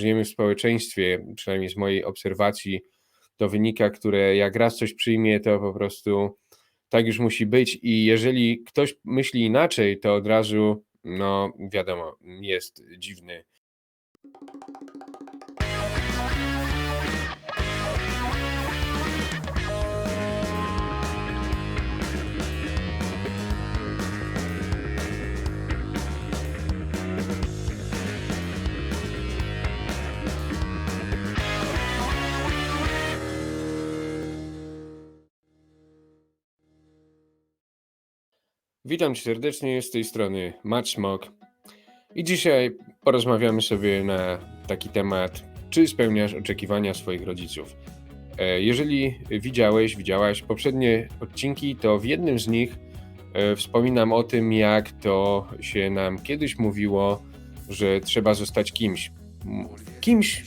żyjemy w społeczeństwie, przynajmniej z mojej obserwacji, to wynika, które jak raz coś przyjmie, to po prostu tak już musi być i jeżeli ktoś myśli inaczej, to od razu, no wiadomo, jest dziwny. Witam serdecznie, z tej strony Matchmok i dzisiaj porozmawiamy sobie na taki temat, czy spełniasz oczekiwania swoich rodziców. E, Jeżeli widziałeś, widziałaś poprzednie odcinki, to w jednym z nich e, wspominam o tym, jak to się nam kiedyś mówiło, że trzeba zostać kimś. Kimś,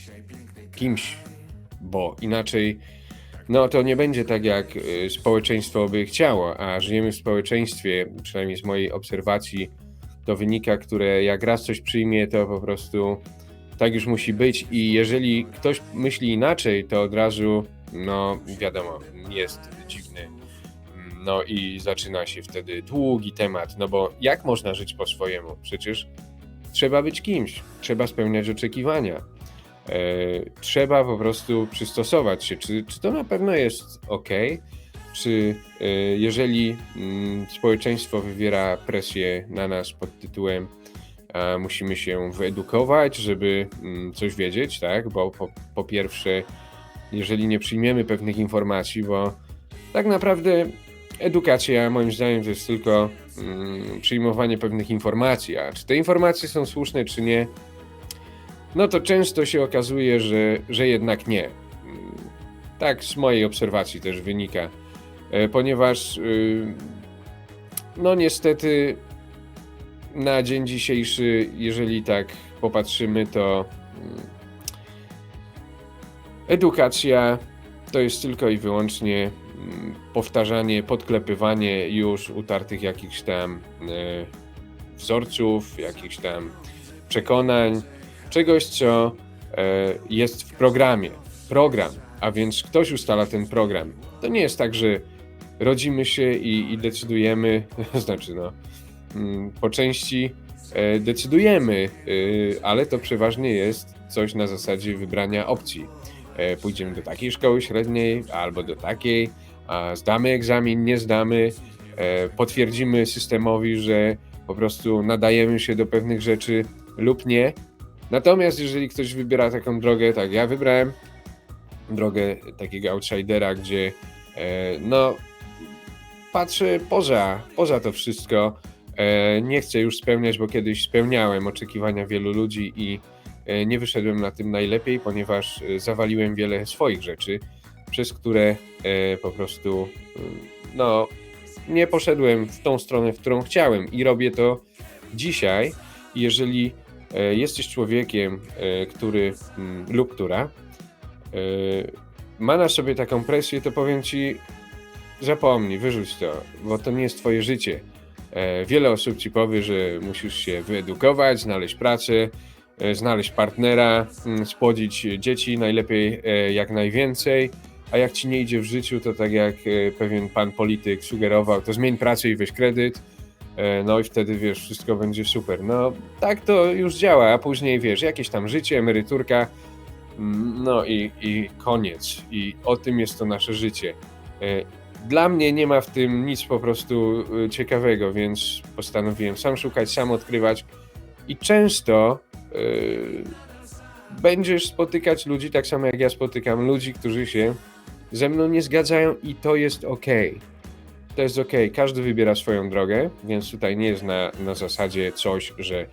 kimś, bo inaczej no to nie będzie tak, jak y, społeczeństwo by chciało, a żyjemy w społeczeństwie, przynajmniej z mojej obserwacji, to wynika, które jak raz coś przyjmie, to po prostu tak już musi być i jeżeli ktoś myśli inaczej, to od razu, no wiadomo, jest dziwny. No i zaczyna się wtedy długi temat, no bo jak można żyć po swojemu? Przecież trzeba być kimś, trzeba spełniać oczekiwania. E, trzeba po prostu przystosować się. Czy, czy to na pewno jest ok? Czy e, jeżeli mm, społeczeństwo wywiera presję na nas pod tytułem musimy się wyedukować, żeby mm, coś wiedzieć, tak? Bo po, po pierwsze, jeżeli nie przyjmiemy pewnych informacji, bo tak naprawdę edukacja moim zdaniem to jest tylko mm, przyjmowanie pewnych informacji, a czy te informacje są słuszne, czy nie, no to często się okazuje, że, że jednak nie. Mm, Tak z mojej obserwacji też wynika, E, ponieważ y, no niestety na dzień dzisiejszy, jeżeli tak popatrzymy, to mm, edukacja to jest tylko i wyłącznie mm, powtarzanie, podklepywanie już utartych jakichś tam e, wzorców, jakichś tam przekonań, czegoś, co e, jest w programie. Program, a więc ktoś ustala ten program. To nie jest tak, że rodzimy się i, i decydujemy, znaczy no, mm, po części e, decydujemy, y, ale to przeważnie jest coś na zasadzie wybrania opcji. E, Pójdziemy do takiej szkoły średniej albo do takiej, zdamy egzamin, nie zdamy, potwierdzimy systemowi, że po prostu nadajemy się do pewnych rzeczy lub nie. Natomiast jeżeli ktoś wybiera taką drogę, tak ja wybrałem drogę takiego outsidera, gdzie e, no patrzę poza, poza to wszystko. E, nie chcę już spełniać, bo kiedyś spełniałem oczekiwania wielu ludzi i e, nie wyszedłem na tym najlepiej, ponieważ zawaliłem wiele swoich rzeczy, przez które po prostu e, no nie poszedłem w tą stronę, w którą chciałem i robię to dzisiaj. Jeżeli jesteś człowiekiem, e, który mm, lub która e, ma na sobie taką presję, to powiem ci, zapomnij, wyrzuć to, bo to nie jest twoje życie. E, Wiele osób ci powie, że musisz się wyedukować, znaleźć pracę, e, znaleźć partnera, mm, spłodzić dzieci, najlepiej e, jak najwięcej. A jak ci nie idzie w życiu, to tak jak e, pewien pan polityk sugerował, to zmień pracę i weź kredyt. E, No i wtedy wiesz, wszystko będzie super. No tak to już działa, a później wiesz, jakieś tam życie, emeryturka, mm, no i, i koniec. I o tym jest to nasze życie. E, Dla mnie nie ma w tym nic po prostu e, ciekawego, więc postanowiłem sam szukać, sam odkrywać. I często e, będziesz spotykać ludzi, tak samo jak ja spotykam ludzi, którzy się ze mną nie zgadzają, i to jest ok. To jest ok, każdy wybiera swoją drogę, więc tutaj nie jest na, na zasadzie coś, że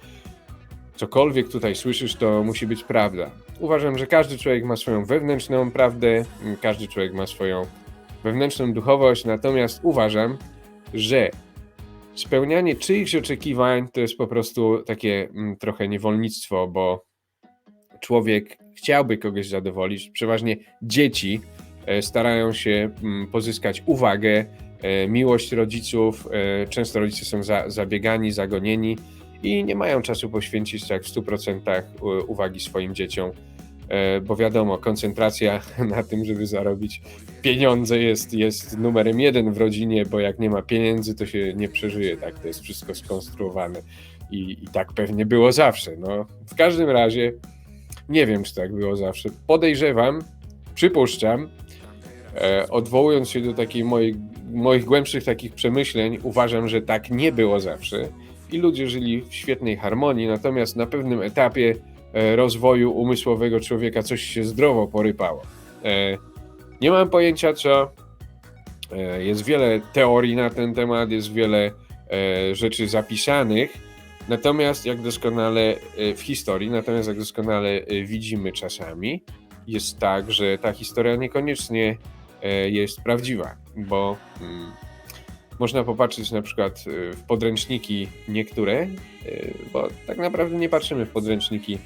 cokolwiek tutaj słyszysz, to musi być prawda. Uważam, że każdy człowiek ma swoją wewnętrzną prawdę, każdy człowiek ma swoją wewnętrzną duchowość, natomiast uważam, że spełnianie czyichś oczekiwań to jest po prostu takie mm, trochę niewolnictwo, bo człowiek chciałby kogoś zadowolić, przeważnie dzieci e, starają się mm, pozyskać uwagę, miłość rodziców. e, Często rodzice są za, zabiegani, zagonieni i nie mają czasu poświęcić tak w 100% u- uwagi swoim dzieciom. e, bo wiadomo, koncentracja na tym, żeby zarobić pieniądze jest, jest numerem jeden w rodzinie, bo jak nie ma pieniędzy, to się nie przeżyje, tak? To jest wszystko skonstruowane i, i tak pewnie było zawsze. No, w każdym razie nie wiem, czy tak było zawsze. Podejrzewam, przypuszczam, e, odwołując się do takiej moich, moich głębszych takich przemyśleń, uważam, że tak nie było zawsze i ludzie żyli w świetnej harmonii, natomiast na pewnym etapie e, rozwoju umysłowego człowieka coś się zdrowo porypało. E, nie mam pojęcia co. E, Jest wiele teorii na ten temat, jest wiele rzeczy zapisanych. Natomiast jak doskonale w historii, natomiast jak doskonale widzimy czasami, jest tak, że ta historia niekoniecznie jest prawdziwa, bo mm, można popatrzeć na przykład e, w podręczniki niektóre, e, bo tak naprawdę nie patrzymy w podręczniki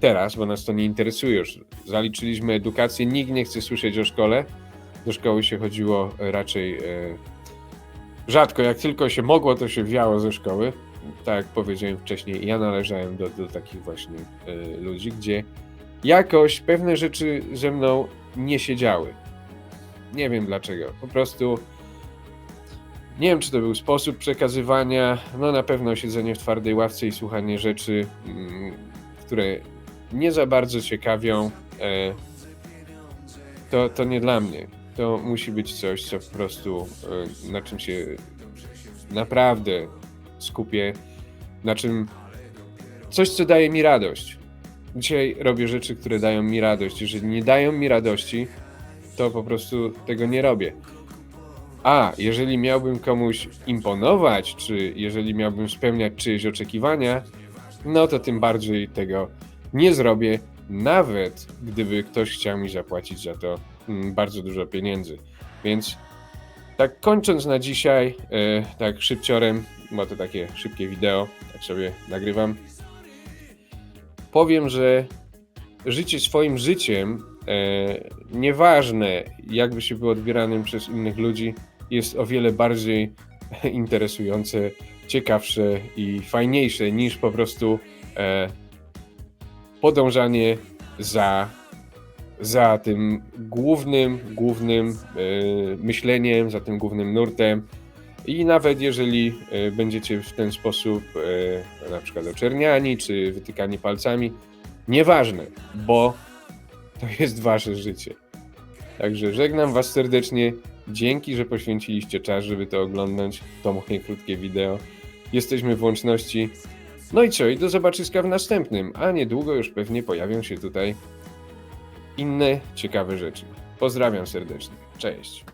teraz, bo nas to nie interesuje już. Zaliczyliśmy edukację, nikt nie chce słyszeć o szkole. Do szkoły się chodziło e, raczej e, rzadko, jak tylko się mogło, to się wiało ze szkoły. Tak jak powiedziałem wcześniej, ja należałem do, do takich właśnie e, ludzi, gdzie jakoś pewne rzeczy ze mną nie siedziały. Nie wiem dlaczego. Po prostu nie wiem, czy to był sposób przekazywania. No na pewno siedzenie w twardej ławce i słuchanie rzeczy, mm, które nie za bardzo ciekawią. E, to, to nie dla mnie. To musi być coś, co po prostu e, na czym się naprawdę skupię, na czym coś, co daje mi radość. Dzisiaj robię rzeczy, które dają mi radość. Jeżeli nie dają mi radości, to po prostu tego nie robię. A jeżeli miałbym komuś imponować, czy jeżeli miałbym spełniać czyjeś oczekiwania, no to tym bardziej tego nie zrobię, nawet gdyby ktoś chciał mi zapłacić za to mm, bardzo dużo pieniędzy. Więc tak kończąc na dzisiaj, e, tak szybciorem, bo to takie szybkie wideo, tak sobie nagrywam, powiem, że życie swoim życiem, nieważne jakby się było odbieranym przez innych ludzi, jest o wiele bardziej interesujące, ciekawsze i fajniejsze niż po prostu e, podążanie za, za tym głównym, głównym e, myśleniem, za tym głównym nurtem. I nawet jeżeli e, będziecie w ten sposób e, na przykład oczerniani czy wytykani palcami, nieważne, bo to jest wasze życie. Także żegnam was serdecznie. Dzięki, że poświęciliście czas, żeby to oglądać. To moje krótkie wideo. Jesteśmy w łączności. No i co? I do zobaczyska w następnym, a niedługo już pewnie pojawią się tutaj inne ciekawe rzeczy. Pozdrawiam serdecznie. Cześć.